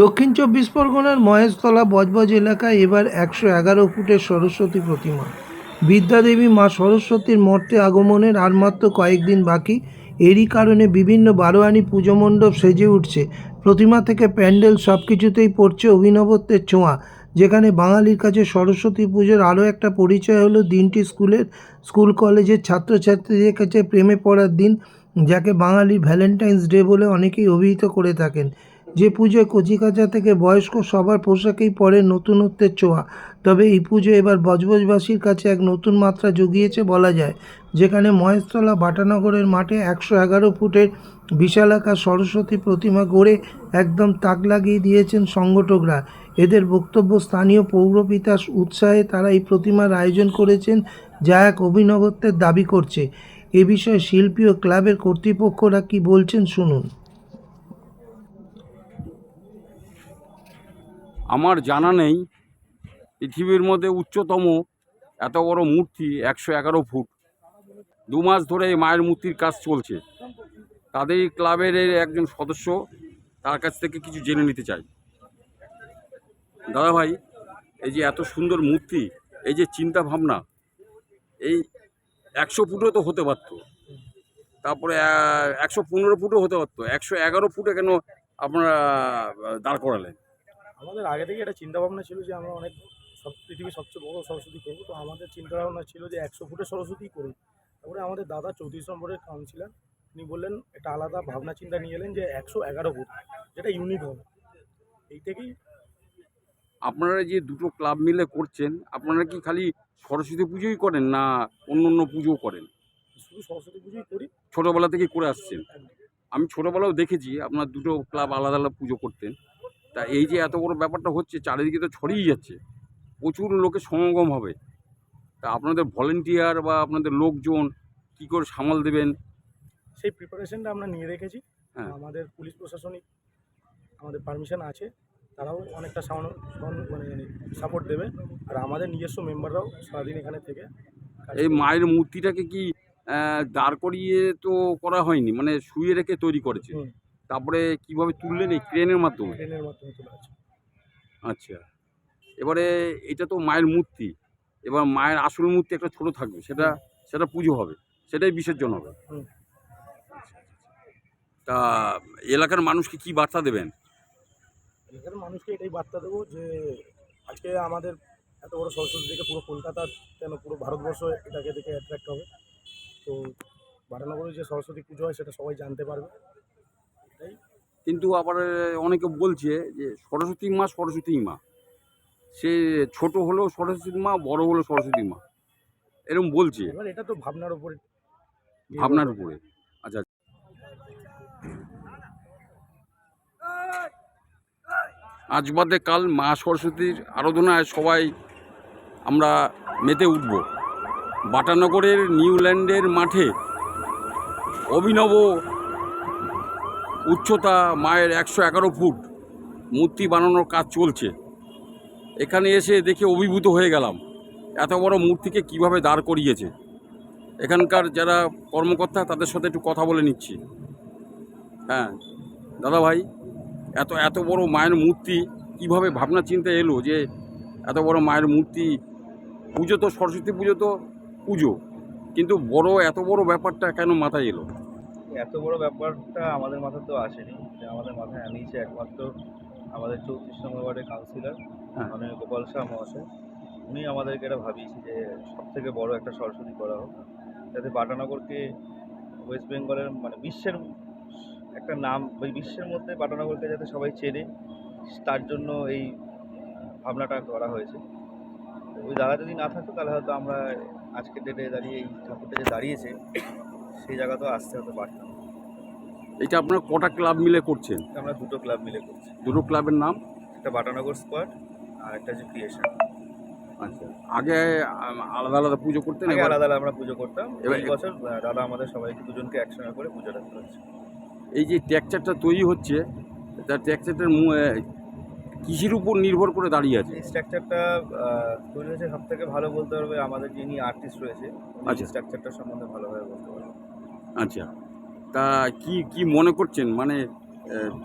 দক্ষিণ চব্বিশ পরগনার মহেশতলা, বজবজ এলাকায় এবার একশো এগারো ফুটের সরস্বতী প্রতিমা। বিদ্যাদেবী মা সরস্বতীর মর্তে আগমনের আর মাত্র কয়েকদিন বাকি। এরই কারণে বিভিন্ন বারোয়ানি পুজো মণ্ডপ সেজে উঠছে। প্রতিমা থেকে প্যান্ডেল সব কিছুতেই পড়ছে অভিনবত্বের ছোঁয়া। যেখানে বাঙালির কাছে সরস্বতী পুজোর আরও একটা পরিচয় হলো দিনটি স্কুলের, স্কুল কলেজের ছাত্রছাত্রীদের কাছে প্রেমে পড়ার দিন, যাকে বাঙালির ভ্যালেন্টাইন্স ডে বলে অনেকেই অভিহিত করে থাকেন। যে পুজোয় কচিকাঁচা থেকে বয়স্ক সবার পোশাকেই পড়ে নতুনত্বের ছোঁয়া। তবে এই পুজো এবার বজবজবাসীর কাছে এক নতুন মাত্রা জুগিয়েছে বলা যায়, যেখানে মহেশতলা বাটানগরের মাঠে একশো এগারো ফুটের বিশালাকার সরস্বতী প্রতিমা গড়ে একদম তাক লাগিয়ে দিয়েছেন সংগঠকরা। এদের বক্তব্য স্থানীয় পৌরপিতার উৎসাহে তারা এই প্রতিমার আয়োজন করেছেন যা এক অভিনবত্বের দাবি করছে। এ বিষয়ে শিল্পী ও ক্লাবের কর্তৃপক্ষরা কি বলছেন শুনুন। আমার জানা নেই, পৃথিবীর মধ্যে উচ্চতম এত বড় মূর্তি একশো এগারো ফুট। দু মাস ধরে এই মায়ের মূর্তির কাজ চলছে। তাদের ক্লাবের একজন সদস্য তার কাছ থেকে কিছু জেনে নিতে চাই। দাদা ভাই এই যে এত সুন্দর মূর্তি, এই যে চিন্তা ভাবনা, এই একশো ফুটও তো হতে পারতো। তারপরে একশো পনেরো ফুটও হতে পারতো। একশো এগারো ফুটে কেন আপনারা দাঁড় করালেন? আমাদের আগে থেকে একটা চিন্তা ভাবনা ছিল যে আমরা অনেক সব পৃথিবীর সবচেয়ে বড় সরস্বতী করব। তো আমাদের চিন্তা ভাবনা ছিল যে একশো ফুটের সরস্বতী করুন। তারপরে আমাদের দাদা চৌত্রিশ নম্বরের কাউন্সিলার তিনি বললেন একটা আলাদা ভাবনা চিন্তা নিয়ে এলেন যে একশো এগারো ফুট যেটা ইউনিক হবে। এই থেকেই আপনারা যে দুটো ক্লাব মিলে করছেন আপনারা কি খালি সরস্বতী পুজোই করেন না অন্য অন্য পুজোও করেন? শুধু সরস্বতী পুজোই করি। ছোটোবেলা থেকে করে আসছেন। আমি ছোটোবেলাও দেখেছি আপনার দুটো ক্লাব আলাদা আলাদা পুজো করতেন। তা এই যে এত বড় ব্যাপারটা হচ্ছে চারিদিকে তো ছড়িয়ে যাচ্ছে। প্রচুর লোকের সমাগম হবে। তা আপনাদের ভলেন্টিয়ার বা আপনাদের লোকজন কি করে সামাল দেবেন? সেই প্রিপারেশনটা আমরা নিয়ে রেখেছি। হ্যাঁ। আমাদের পুলিশ প্রশাসনিক আমাদের পারমিশন আছে। তারাও অনেকটা মানে সাপোর্ট দেবে। আর আমাদের নিজস্ব মেম্বাররাও সারাদিন এখানে থেকে এই মায়ের মূর্তিটাকে কি দাঁড় করিয়ে তো করা হয়নি? মানে শুয়ে রেখে তৈরি করেছে। তারপরে কীভাবে তুললেন এই ক্রেনের মাধ্যমে? ট্রেনের মাধ্যমে আছে। আচ্ছা। এবারে এটা তো মায়ের মূর্তি। এবার মায়ের আসল মূর্তি একটা ছোট থাকবে সেটা সেটা পুজো হবে সেটাই বিসর্জন হবে। হুম। তা এলাকার মানুষকে কি বার্তা দেবেন? এখানে মানুষকে এটাই বার্তা দেবো যে আজকে আমাদের এত বড় সরস্বতী দেখে পুরো কলকাতা কেন পুরো ভারতবর্ষ এটাকে দেখে অ্যাট্রাক্ট হবে। তো বাটানগরে যে সরস্বতী পুজো হয় সেটা সবাই জানতে পারবে। কিন্তু আবার অনেকে বলছে যে সরস্বতী মা সরস্বতী মা। সে ছোট হলেও সরস্বতী মা বড় হলেও সরস্বতী মা। এরকম বলছে। এবার এটা তো ভাবনার উপরে। ভাবনার উপরে। আচ্ছা। আজ বাদে কাল মা সরস্বতীর আরাধনায় সবাই আমরা মেতে উঠব। বাটানগরের নিউল্যান্ডের মাঠে অভিনব উচ্চতা মায়ের একশো এগারো ফুট, মূর্তি বানানোর কাজ চলছে। এখানে এসে দেখে অভিভূত হয়ে গেলাম, এত বড় মূর্তিকে কীভাবে দাঁড় করিয়েছে। এখানকার যারা কর্মকর্তা, তাদের সাথে একটু কথা বলে নিচ্ছি। হ্যাঁ দাদা ভাই, এত এত বড় মায়ের মূর্তি কীভাবে ভাবনা চিন্তা এলো যে এত বড় মায়ের মূর্তি, পুজো তো, সরস্বতী পুজো তো পুজো, কিন্তু বড়, এত বড় ব্যাপারটা কেন মাথায় এলো? এত বড় ব্যাপারটা আমাদের মাথায় তো আসেনি। যে আমাদের মাথায় আনিয়েছে একমাত্র আমাদের চৌত্রিশ নম্বর ওয়ার্ডের কাউন্সিলর। মানে গোপাল শাহ মহাশয়। উনি আমাদেরকে এটা ভাবিয়েছে যে সব থেকে বড় একটা সরস্বতী করা হোক। যাতে বাটানগরকে ওয়েস্ট বেঙ্গলের মানে বিশ্বের একটা নাম ওই বিশ্বের মধ্যে বাটানগরকে যাতে সবাই চেনে তার জন্য এই ভাবনাটা করা হয়েছে। ওই দাদা যদি না থাকতো তাহলে হয়তো আমরা আজকের ডেটে দাঁড়িয়ে এই ঠাকুরটা যে দাঁড়িয়েছে সেই জায়গাতেও আসতে হতে পারতাম। এটা আপনারা কটা ক্লাব মিলে করছেন? আমরা দুটো ক্লাব মিলে করছি। দুটো ক্লাবের নাম? একটা বাটানগর স্কোয়াড আর একটা হচ্ছে ক্রিয়েশন। আচ্ছা আগে আলাদা আলাদা পুজো করতেন আগে আলাদা আলাদা আমরা পুজো করতাম। এবার- এই বছর দাদা আমাদের সবাইকে দুজনকে একসঙ্গে করে পুজোটা করেছে এই যে ট্যাকচারটা তৈরি হচ্ছে তার ট্যাকচারটার কৃষির উপর নির্ভর করে দাঁড়িয়ে আছে? স্ট্রাকচারটা তৈরি হয়েছে সব থেকে ভালো বলতে পারবে আমাদের যিনি আর্টিস্ট রয়েছে আচ্ছা। স্ট্রাকচারটা সম্বন্ধে ভালোভাবে বলতে পারবে। আচ্ছা। তা কি কি মনে করছেন? মানে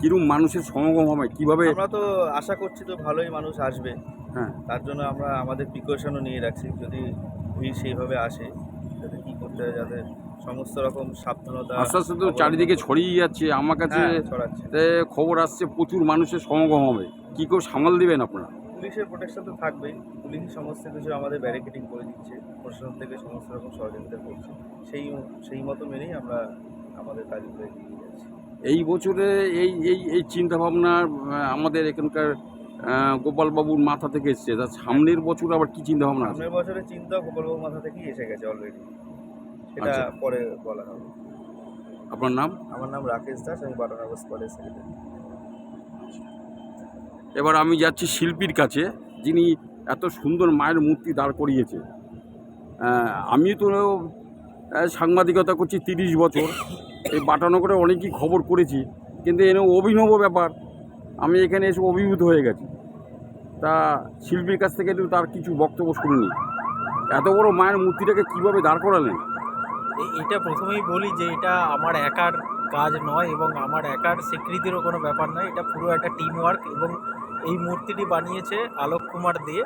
কিরম মানুষের সমাগম হবে? কীভাবে আমরা তো আশা করছি তো ভালোই মানুষ আসবে। হ্যাঁ। তার জন্য আমরা আমাদের প্রিকশনও নিয়ে রাখছি। যদি ভিড় সেইভাবে আসে যাতে কী করতে হয় যাতে সমস্ত রকম সাবধানতা আস্তে আস্তে তো চারিদিকে ছড়িয়ে যাচ্ছে। আমার কাছে হ্যাঁ, খবর আসছে প্রচুর মানুষের সমাগম হবে। কি করে সামাল দিবেন আপনারা? পুলিশের প্রোটেকশন তো থাকবেই। পুলিশ সমস্ত কিছু আমাদের ব্যারিকেডিং করে দিচ্ছে। প্রশাসন থেকে সমস্ত রকম সহযোগিতা করছে। সেই সেই মতো মেনেই আমরা আমাদের কাজগুলো এগিয়ে যাচ্ছি। এই বছরে এই এই এই চিন্তাভাবনা আমাদের এখানকার গোপালবাবুর মাথা থেকে এসছে। তার সামনের বছর আবার কি চিন্তা ভাবনা সামনের বছরের চিন্তা গোপালবাবুর মাথা থেকেই এসে গেছে অলরেডি সেটা আচ্ছা। পরে বলা হবে। আপনার নাম? আমার নাম রাকেশ দাস আমি বাটানগর স্কোয়াডের সেক্রেটারি এবার আমি যাচ্ছি শিল্পীর কাছে, যিনি এত সুন্দর মায়ের মূর্তি দাঁড় করিয়েছে। আমি তো সাংবাদিকতা করছি তিরিশ বছর, এই বাটানগরে অনেকই খবর করেছি, কিন্তু এনে অভিনব ব্যাপার। আমি এখানে এসে অভিভূত হয়ে গেছি। তা শিল্পীর কাছ থেকে একটু তার কিছু বক্তব্য শুনিনি। এত বড় মায়ের মূর্তিটাকে কীভাবে দাঁড় করালেন? এটা প্রথমেই বলি যে এটা আমার একার কাজ নয় এবং আমার একার স্বীকৃতিরও কোনো ব্যাপার নয়। এটা পুরো একটা টিম ওয়ার্ক এবং এই মূর্তিটি বানিয়েছে আলোক কুমার দে,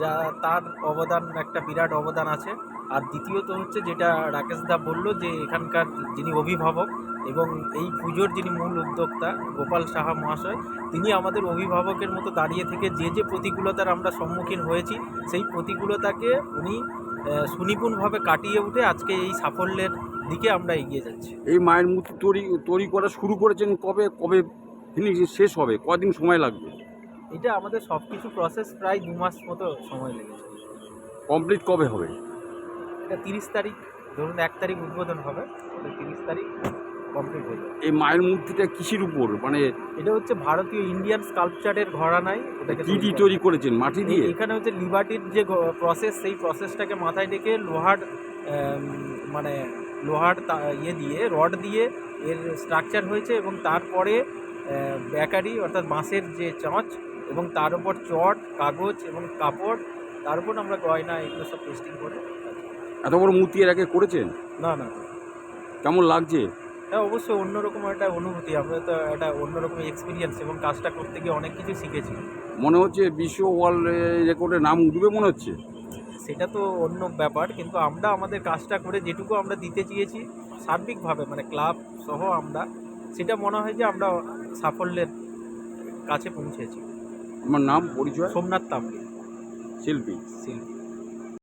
যা তার অবদান, একটা বিরাট অবদান আছে। আর দ্বিতীয়ত হচ্ছে যেটা রাকেশ দা বলল যে এখানকার যিনি অভিভাবক এবং এই পুজোর যিনি মূল উদ্যোক্তা গোপাল সাহা মহাশয়, তিনি আমাদের অভিভাবকের মতো দাঁড়িয়ে থেকে যে যে প্রতিকূলতার আমরা সম্মুখীন হয়েছি, সেই প্রতিকূলতাকে উনি সুনিপুণভাবে কাটিয়ে উঠে আজকে এই সাফল্যের দিকে আমরা এগিয়ে যাচ্ছি। এই মায়ের মূর্তি তৈরি তৈরি করা শুরু করেছেন কবে? কবে? শেষ হবে? কদিন সময় লাগবে? এটা আমাদের সব কিছু প্রসেস প্রায় দু মাস মতো সময় লেগেছে। কমপ্লিট কবে হবে? এটা তিরিশ তারিখ ধরুন এক তারিখ উদ্বোধন হবে তিরিশ তারিখ কমপ্লিট হয়ে যাবে। এই মায়ের মূর্তিটা কিসের উপর? মানে এটা হচ্ছে ভারতীয় ইন্ডিয়ান স্কাল্পচারের ঘরানায় এটাকে কি দিয়ে তৈরি করেছেন? মাটি দিয়ে? এখানে হচ্ছে লিবার্টির যে প্রসেস সেই প্রসেসটাকে মাথায় ডেকে লোহার মানে লোহার ইয়ে দিয়ে রড দিয়ে এর স্ট্রাকচার হয়েছে এবং তারপরে ব্যাকারি অর্থাৎ বাঁশের যে চাঁচ এবং তার উপর চট কাগজ এবং কাপড় তার উপর আমরা গয়না এগুলো সব পেস্টিং করে। এত বড় মূর্তি এর আগে করেছেন? না না। কেমন লাগছে? হ্যাঁ অবশ্যই অন্যরকম একটা অনুভূতি আমরা তো একটা অন্যরকম এক্সপিরিয়েন্স এবং কাজটা করতে গিয়ে অনেক কিছু শিখেছি। মনে হচ্ছে বিশ্ব ওয়ার্ল্ড রেকর্ডে নাম উঠবে মনে হচ্ছে। সেটা তো অন্য ব্যাপার কিন্তু আমরা আমাদের কাজটা করে যেটুকু আমরা দিতে চেয়েছি সার্বিকভাবে মানে ক্লাব সহ আমরা সেটা মনে হয় যে আমরা সাফল্যের কাছে পৌঁছেছি। আমার নাম পরিচয়? সোমনাথ তামলি শিল্পী। শিল্পী।